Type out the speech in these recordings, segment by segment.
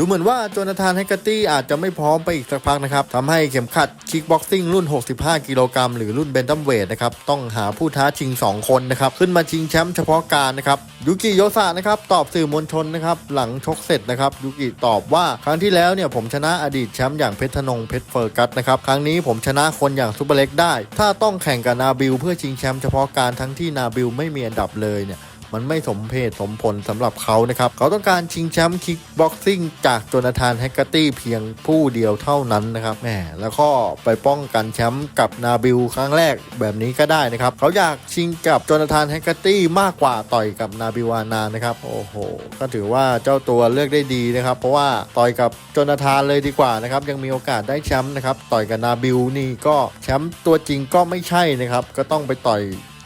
ดูเหมือนว่าโจนาธานไฮกาตี้อาจจะไม่พร้อมไปอีกสักพักนะครับทำให้เข็มขัดคิกบ็อกซิ่งรุ่น 65 กิโลกรัมหรือรุ่นเบนตัมเวทนะครับต้องหาผู้ท้าชิง 2 คนนะครับขึ้นมาชิงแชมป์เฉพาะการนะครับยูกิโยสะนะครับตอบสื่อมวลชนนะครับหลังชกเสร็จนะครับยูกิตอบว่าครั้งที่แล้วเนี่ยผมชนะอดีตแชมป์อย่างเพชรธนงเพชรเฟอร์กัสนะครับครั้งนี้ผมชนะคนอย่างซุปเปอร์เล็กได้ ถ้าต้องแข่งกับนาบิลเพื่อชิงแชมป์เฉพาะการทั้งที่นาบิลไม่มีอันดับเลยเนี่ย มันไม่สมเพศสมผลสำหรับเขานะครับ เขาต้องการชิงแชมป์คิกบ็อกซิ่งจากโจนาธานแฮกเกอร์ตี้เพียงผู้เดียวเท่านั้นนะครับแหมแล้วก็ไปป้องกันแชมป์กับนาบิลครั้งแรกแบบนี้ก็ได้นะครับ เขาอยากชิงกับโจนาธานแฮกเกอร์ตี้มากกว่าต่อยกับนาบิลวานานะครับ โอ้โห ก็ถือว่าเจ้าตัวเลือกได้ดีนะครับ เพราะว่าต่อยกับโจนาธานเลยดีกว่านะครับ ยังมีโอกาสได้แชมป์นะครับ ต่อยกับนาบิลนี่ก็แชมป์ตัวจริงก็ไม่ใช่นะครับ ก็ต้องไปต่อย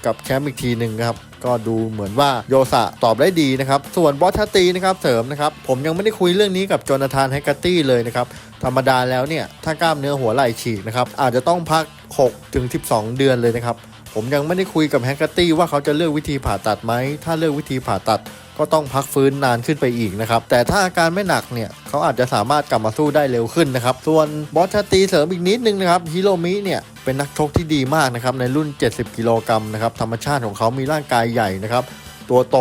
กับแชมป์อีกทีหนึ่งครับ ก็ดูเหมือนว่าโยสะตอบได้ดีนะครับ ส่วนบอสชาตีนะครับเสริมนะครับ ผมยังไม่ได้คุยเรื่องนี้กับโจนาธานไฮกาตี้เลยนะครับ ธรรมดาแล้วเนี่ย ถ้ากล้ามเนื้อหัวไหล่ฉีกนะครับ อาจจะต้องพัก6ถึง12 เดือนเลยนะครับ ผมยังไม่ได้คุยกับแฮกเกอร์ตี้ว่าเขาจะเลือกวิธีผ่าตัดไหม ถ้าเลือกวิธีผ่าตัดก็ต้องพักฟื้นนานขึ้นไปอีกนะครับ แต่ถ้าอาการไม่หนักเนี่ย เขาอาจจะสามารถกลับมาสู้ได้เร็วขึ้นนะครับ ส่วนบอสชาตีเสริมอีกนิดนึงนะครับฮิโรมิเนี่ย เป็นนักชกที่ดีมากนะครับในรุ่น 70 กิโลกรัมนะครับธรรมชาติของเขามีร่างกายใหญ่นะครับ ตัวโต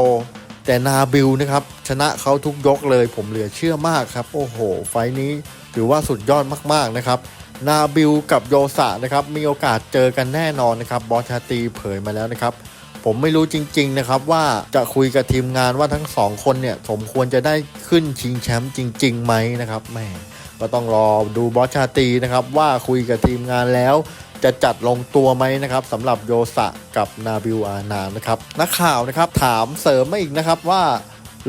แต่นาบิลนะครับชนะเขาทุกยกเลยผมเหลือเชื่อมากครับ โอ้โห ไฟนี้ถือว่าสุดยอดมากๆนะครับ นาบิลกับโยสะนะครับมีโอกาสเจอกันแน่นอนนะครับบอสชาตีเผยมาแล้วนะครับผมไม่รู้จริงๆนะครับว่าจะคุยกับทีมงานว่าทั้งสองคนเนี่ยสมควรจะได้ขึ้นชิงแชมป์จริงๆไหมนะครับแม่ก็ต้องรอดูบอสชาตีนะครับว่าคุยกับทีมงานแล้ว จะจัดลงตัวไหมนะครับสำหรับโยสะกับนาบิลอานานะครับนักข่าวนะครับถามเสริมมาอีกนะครับว่า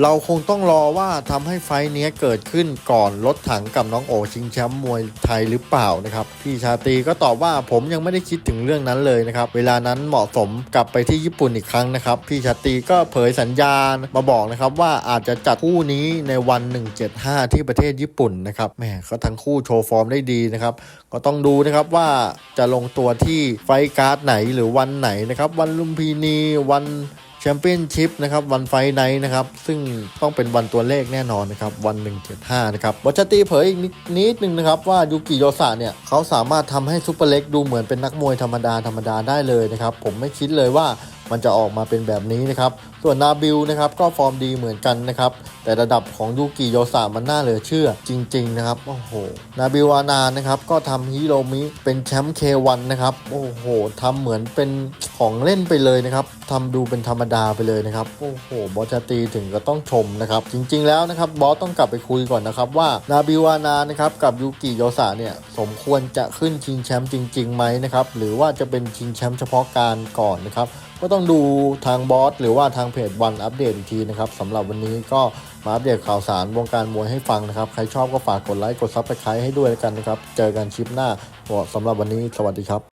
เราคงต้องรอว่าทำให้ไฟเนี้ยเกิดขึ้นก่อนรถถังกับน้องโอชิงแชมป์มวยไทยหรือเปล่านะครับพี่ชาตรีก็ตอบว่าผมยังไม่ได้คิดถึงเรื่องนั้นเลยนะครับเวลานั้นเหมาะสมกลับไปที่ญี่ปุ่นอีกครั้งนะครับพี่ชาตรีก็เผยสัญญาณมาบอกนะครับว่าอาจจะจัดคู่นี้ในวัน 175 ที่ประเทศญี่ปุ่นนะครับแหมก็ทั้งคู่โชว์ฟอร์มได้ดีนะครับก็ต้องดูนะครับว่าจะลงตัวที่ไฟการ์ดไหนหรือวันไหนนะครับวันลุมพินีวัน แชมเปี้ยนชิพนะครับวันไฟไนท์นะครับซึ่งต้องเป็นวันตัวเลขแน่นอนนะครับวัน 175 นะครับบอชตีเผยอีกนิดนึงนะครับว่ายูกิโยสะเนี่ยเขาสามารถทำให้ซูเปอร์เล็กดูเหมือนเป็นนักมวยธรรมดาธรรมดาได้เลยนะครับผมไม่คิดเลยว่ามันจะออกมาเป็นแบบนี้นะครับ ส่วนนาบิลนะครับก็ฟอร์มดีเหมือนกันนะครับ แต่ระดับของยูกิโยสะมันน่าเหลือเชื่อจริง ๆ นะครับ โอ้โห นาบิลอานานะครับก็ทำฮิโรมิเป็นแชมป์เควันนะครับ โอ้โหทำเหมือนเป็น ของเล่นไปเลยนะครับทำดูเป็นธรรมดาไปเลยนะครับโอ้โหบอสชาตีถึงก็ต้องชมนะครับจริง ๆ แล้วนะครับบอสต้องกลับไปคุยก่อนนะครับว่านาบิลอานานะครับกับยูกิโยสะเนี่ยสมควรจะขึ้นชิงแชมป์จริงๆไหมนะครับหรือว่าจะเป็นชิงแชมป์เฉพาะการก่อนนะครับก็ต้องดูทางบอสหรือว่าทางเพจวันอัปเดตอีกทีนะครับสำหรับวันนี้ก็มาอัปเดตข่าวสารวงการมวยให้ฟังนะครับ ใครชอบก็ฝากกดไลค์กดซับสไครต์ให้ด้วยกันนะครับ เจอกันคลิปหน้าสำหรับวันนี้สวัสดีครับ